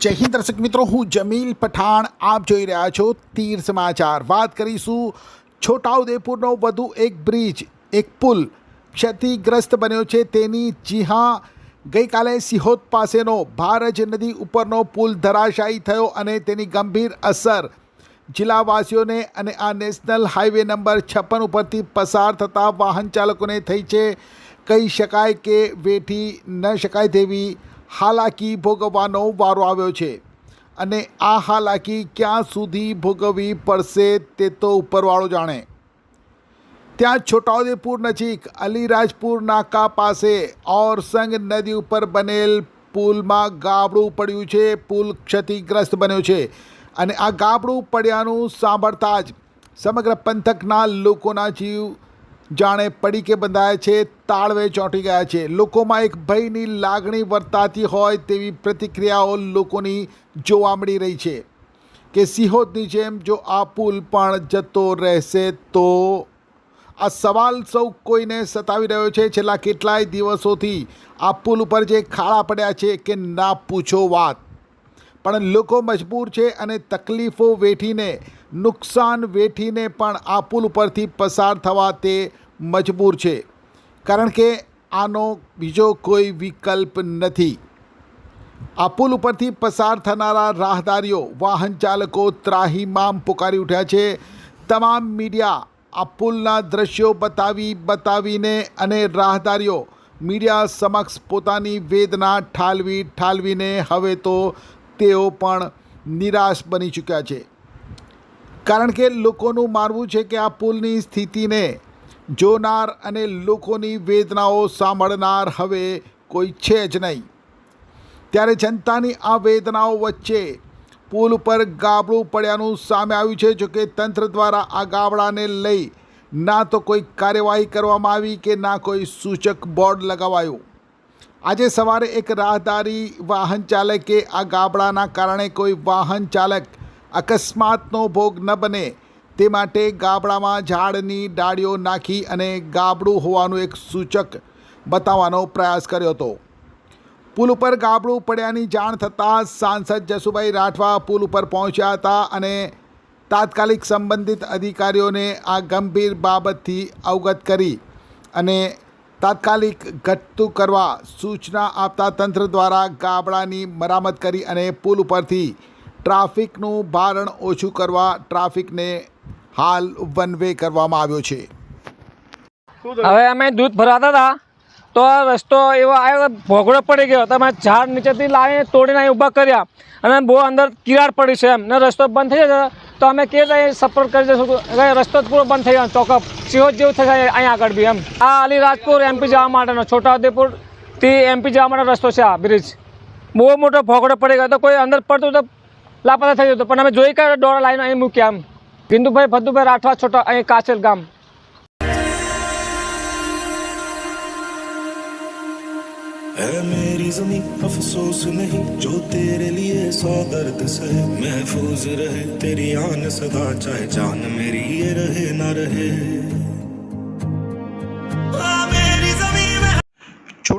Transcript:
જય હિન્દ દર્શક મિત્રો, હું જમીલ પઠાણ. આપ જોઈ રહ્યા છો તીર સમાચાર. વાત કરીશું છોટાઉદેપુરનો વધુ એક બ્રિજ. એક પુલ ક્ષતિગ્રસ્ત બન્યો છે. તેની જી હા ગઈકાલે સિહોદ પાસેનો ભારજ નદી ઉપરનો પુલ ધરાશાયી થયો અને તેની ગંભીર અસર જિલ્લાવાસીઓને અને આ નેશનલ હાઈવે નંબર છપ્પન ઉપરથી પસાર થતા વાહન ચાલકોને થઈ છે. કહી શકાય કે વેઠી ન શકાય તેવી હાલાકી ભોગવવાનો વારો આવ્યો છે. અને આ હાલાકી ક્યાં સુધી ભોગવવી પડશે તે તો ઉપરવાળો જાણે. ત્યાં છોટાઉદેપુર નજીક અલીરાજપુર નાકા પાસે ઓરસંગ નદી ઉપર બનેલ પુલમાં ગાબડું પડ્યું છે. પુલ ક્ષતિગ્રસ્ત બન્યો છે અને આ ગાબડું પડ્યાનું સાંભળતા જ સમગ્ર પંથકના લોકોના જીવ જાણે પડીકે બંધાયા છે, તાળવે ચોંટી ગયા છે. લોકોમાં એક ભયની લાગણી વર્તાતી હોય તેવી પ્રતિક્રિયાઓ લોકોની જોવા મળી રહી છે કે સિહોદની જેમ જો આ પુલ પણ જતો રહેશે તો આ સવાલ સૌ કોઈને સતાવી રહ્યો છે. છેલ્લા કેટલાય દિવસોથી આ પુલ ઉપર જે ખાડા પડ્યા છે કે ના પૂછો વાત. પણ લોકો મજબૂર છે અને તકલીફો વેઠીને, નુકસાન વેઠીને પણ આ પુલ ઉપરથી પસાર થવા તે મજબૂર છે. કારણ કે આનો બીજો કોઈ વિકલ્પ નથી. આ પુલ ઉપરથી પસાર થનારા રાહદારીઓ, વાહન ચાલકો ત્રાહીમામ પુકારી ઉઠ્યા છે. તમામ મીડિયા આ પુલના દ્રશ્યો બતાવી બતાવીને અને રાહદારીઓ મીડિયા સમક્ષ પોતાની વેદના ઠાલવી ઠાલવીને હવે તો તેઓ પણ નિરાશ બની ચૂક્યા છે. કારણ કે લોકોનું માનવું છે કે આ પુલની સ્થિતિને જોનાર અને લોકોની વેદનાઓ સાંભળનાર હવે કોઈ છે જ નહીં. ત્યારે જનતાની આ વેદનાઓ વચ્ચે પુલ ઉપર ગાબડું પડ્યાનું સામે આવ્યું છે. જોકે તંત્ર દ્વારા આ ગાબડાને લઈ ના તો કોઈ કાર્યવાહી કરવામાં આવી કે ના કોઈ સૂચક બોર્ડ લગાવાયું. આજે સવારે એક રાહદારી વાહન ચાલકે આ ગાબડાના કારણે કોઈ વાહન ચાલક અકસ્માતનો ભોગ ન બને તે માટે ગાબડામાં ઝાડની ડાળીઓ નાખી અને ગાબડું હોવાનું એક સૂચક બતાવવાનો પ્રયાસ કર્યો હતો. પુલ ઉપર ગાબડું પડ્યાની જાણ થતાં સાંસદ જસુભાઈ રાઠવા પુલ ઉપર પહોંચ્યા હતા અને તાત્કાલિક સંબંધિત અધિકારીઓને આ ગંભીર બાબતથી અવગત કરી અને તાત્કાલિક ઘટતું કરવા સૂચના આપતા તંત્ર દ્વારા ગાબડાની મરામત કરી અને પુલ ઉપરથી ટ્રાફિકનું ભારણ ઓછું કરવા ટ્રાફિકને હાલ વન વે કરવામાં આવ્યો છે. હવે અમે દૂધ ભરાતા હતા, તો રસ્તો એવો આવ્યો ભોગડો પડી ગયો. તો અમે ઝાડ નીચેથી લાવીને તોડીને અહીં ઊભા કર્યા. અને બહુ અંદર કિરાડ પડી છે એમ. ને રસ્તો બંધ થઈ જશે, તો અમે કે સપોર્ટ કરી દઈશું રસ્તો જ પૂરો બંધ થઈ ગયો. ચોકઅપ સિહોજ જેવું થશે અહીંયા આગળ બી એમ. આ અલીરાજપુર એમપી જવા માટેનો છોટાઉદેપુરથી એમપી જવા માટે રસ્તો છે આ બ્રિજ. બહુ મોટો ભોગડો પડી ગયો. તો કોઈ અંદર પડતું તો લાપતા થઈ જતો. પણ અમે જોઈ કાઢ્યો દોડા લાઈન અહીં મૂક્યા એમ. किंदुभाई भद्दूभाई राठवा छोटा अँ काचल गाम। है मेरी जमी अफसोस नहीं, जो तेरे लिए सौ दर्द सहे महफूज रहे, तेरी आन सदा चाहे जान मेरी ये रहे, ना रहे।